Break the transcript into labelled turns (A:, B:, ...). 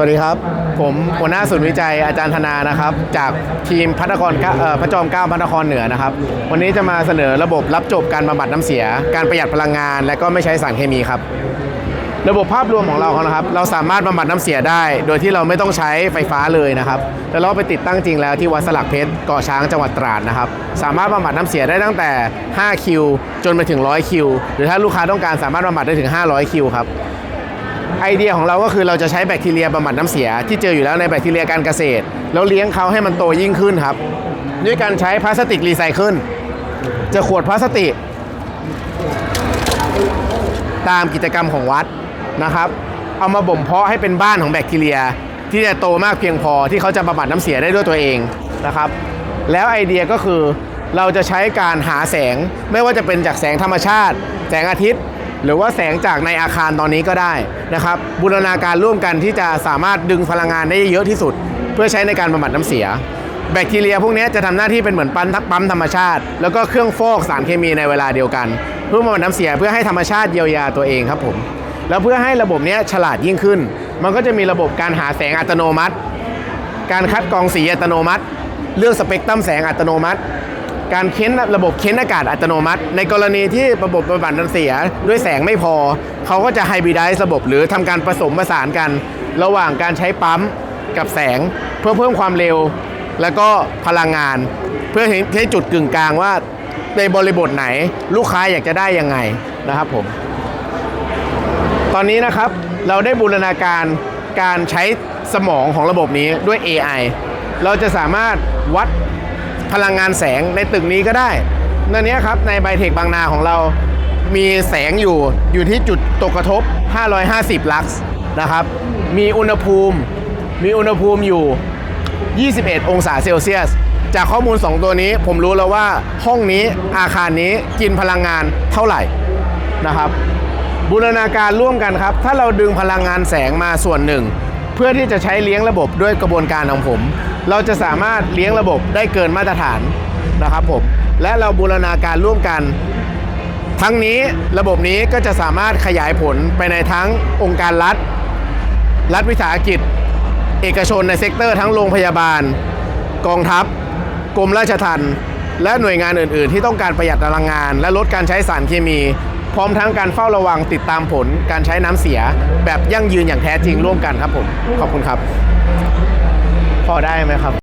A: วัสดีครับ ผมหัวหน้าศูนย์วิจัยอาจารย์ธนานะครับ จากทีมพัฒนครเก้าเอ่อพระจอมเกล้าพัฒนครเหนือนะครับ วันนี้จะมาเสนอระบบรับจบการบำบัดน้ำเสีย การประหยัดพลังงาน และก็ไม่ใช้สารเคมีครับ ระบบภาพรวมของเราครับ เราสามารถบำบัดน้ำเสียได้ โดยที่เราไม่ต้องใช้ไฟฟ้าเลยนะครับแล้วเราไปติดตั้งจริงแล้วที่วัดสลักเพชรเกาะช้างจังหวัดตราดนะครับ สามารถบำบัดน้ำเสียได้ตั้งแต่5คิวจนไปถึง100คิวหรือถ้าลูกค้าต้องการสามารถบำบัดได้ถึง500คิวครับ ไอเดียของเราก็คือเราจะใช้แบคทีเรียบำบัดน้ำเสีย ที่เจออยู่แล้วในแบคทีเรียการเกษตร แล้วเลี้ยงเขาให้มันโตยิ่งขึ้นครับ ด้วยการใช้พลาสติกรีไซเคิลจะขวดพลาสติก ตามกิจกรรมของวัดนะครับ เอามาบ่มเพาะให้เป็นบ้านของแบคทีเรีย ที่จะโตมากเพียงพอที่เขาจะบำบัดน้ำเสียได้ด้วยตัวเองนะครับ แล้วไอเดียก็คือเราจะใช้การหาแสงไม่ว่าจะเป็นจากแสงธรรมชาติ แสงอาทิตย์ หรือว่าแสงจากในอาคารตอนนี้ก็ได้นะครับบูรณาการร่วมกันที่จะสามารถดึงพลังงานได้เยอะที่สุด เพื่อใช้ในการบำบัดน้ำเสีย แบคทีเรียพวกนี้จะทำหน้าที่เป็นเหมือนปั๊มปั๊มธรรมชาติ แล้วก็เครื่องฟอกสารเคมีในเวลาเดียวกัน เพื่อบำบัดน้ำเสียเพื่อให้ธรรมชาติเยียวยาตัวเองครับผมแล้วเพื่อให้ระบบเนี้ยฉลาดยิ่งขึ้น มันก็จะมีระบบการหาแสงอัตโนมัติ การคัดกรองสีอัตโนมัติ เลือกสเปกตรัมแสงอัตโนมัติ การเค้นระบบเค้นอากาศอัตโนมัติ ในกรณีที่ระบบบำบัดน้ำเสียด้วยแสงไม่พอ เขาก็จะไฮบริดไดซ์ระบบหรือทำการผสมผสานกัน ระหว่างการใช้ปั๊มกับแสงเพื่อเพิ่มความเร็ว แล้วก็พลังงาน เพื่อให้ให้จุดกึ่งกลางว่าในบริบทไหนลูกค้าอยากจะได้ยังไงนะครับผม ตอนนี้นะครับเราได้บูรณาการการใช้สมองของระบบนี้ด้วย AI เราจะสามารถวัด พลังงานแสงในตึกนี้ก็ได้นั่นนี้ครับในไบเทคบางนาของเรามีแสงอยู่อยู่ที่จุดตกกระทบ 550 ลักซ์นะครับ มีอุณหภูมิ มีอุณหภูมิอยู่ 21 องศาเซลเซียส จากข้อมูล 2 ตัวนี้ผมรู้แล้วว่าห้องนี้อาคารนี้กินพลังงานเท่าไหร่นะครับ บูรณาการร่วมกันครับ ถ้าเราดึงพลังงานแสงมาส่วนหนึ่ง เพื่อที่จะใช้เลี้ยงระบบด้วยกระบวนการของผม เราจะสามารถเลี้ยงระบบได้เกินมาตรฐานนะครับผมและเราบูรณาการร่วมกัน ทั้งนี้ระบบนี้ก็จะสามารถขยายผลไปในทั้งองค์การรัฐ รัฐวิสาหกิจ เอกชนในเซกเตอร์ทั้งโรงพยาบาล กองทัพ กรมราชทัณฑ์และหน่วยงานอื่น ๆ ที่ต้องการประหยัดพลังงาน และลดการใช้สารเคมี พร้อมทั้งการเฝ้าระวังติดตามผลการใช้น้ำเสีย แบบยั่งยืนอย่างแท้จริงร่วมกันครับผมขอบคุณครับ พอได้ไหมครับ